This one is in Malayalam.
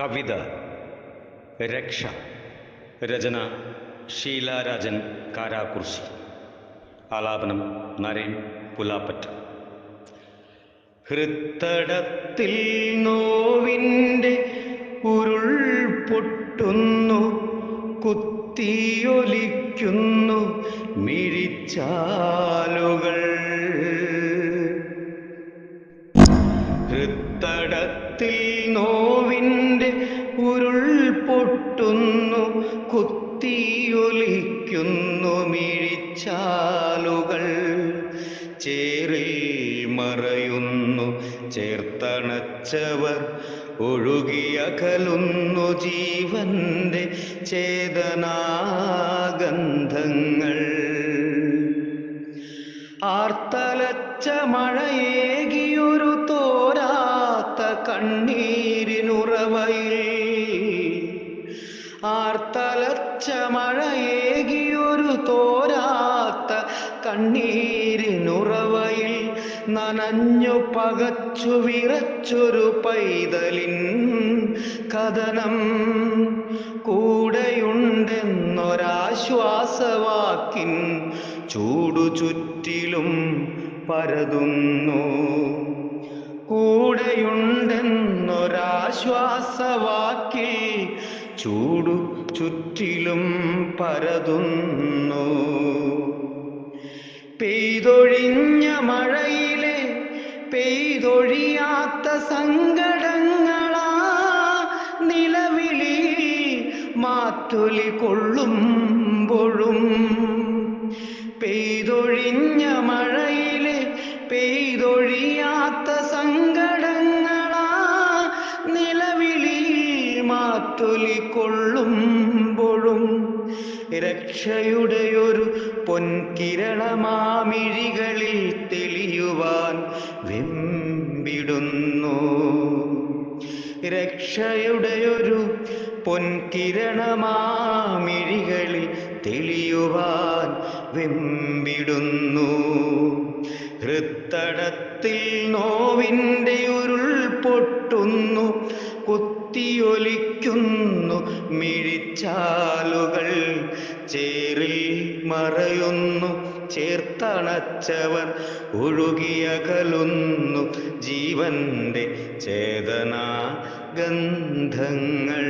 കവിത രക്ഷ രചന ഷീലാരാജൻ കാരാകുർശി ആലാപനം നരേൻ പുലാപ്പറ്റ. ഹൃത്തടത്തിൽ നോവിന്റെ ഉരുൾ പൊട്ടുന്നു കുത്തിയൊലിക്കുന്നു മിഴിച്ചാലുകൾ. ഹൃത്തടത്തിൽ ഉരുൾ പൊട്ടുന്നു കുത്തിയൊലിക്കുന്നു മിഴിച്ചാലുകൾ. ചേറിൽ മറയുന്നു ചേർത്തണച്ചവർ ഒഴുകിയകലുന്നു ജീവന്റെ ചേതനാഗന്ധങ്ങൾ. ആർത്തലച്ച മഴയേകിയൊരു തോരാത്ത കണ്ണീരിനുറവയിൽ ആർത്തലച്ച മഴയേകിയൊരു തോരാത്ത കണ്ണീരിനുറവയിൽ നനഞ്ഞു പകച്ചു വിറച്ചൊരു പൈതലിൻ കഥനം കൂടെയുണ്ടെന്നൊരാശ്വാസവാക്കിൻ ചൂടു ചുറ്റിലും പരതുന്നു. ചൂടു ചുറ്റിലും പരതുന്നു. പെയ്തൊഴിഞ്ഞ മഴയിലെ പെയ്തൊഴിയാത്ത സങ്കടങ്ങളാ നിലവിളി മാറ്റൊലി കൊള്ളുമ്പോഴും. പെയ്തൊഴിഞ്ഞ മഴയിലെ പെയ്തൊഴിയാത്ത സങ്കടങ്ങളാ കൊള്ളുമ്പോഴും രക്ഷയുടെയൊരു പൊൻകിരണമാമിഴികളിൽ തെളിയുവാൻ വെമ്പിടുന്നു. രക്ഷയുടെയൊരു പൊൻകിരണമാമിഴികളിൽ തെളിയുവാൻ വെമ്പിടുന്നു. ഹൃത്തടത്തിൽ നോവിന്റെ ഉരുൾ പൊട്ടുന്നു കുത്തിയൊലിക്കുന്നു മിഴിച്ചാലുകൾ. ചേറിൽ മറയുന്നു ചേർത്തണച്ചവർ ഒഴുകിയകലുന്നു ജീവന്റെ ചേതനാ ഗന്ധങ്ങൾ.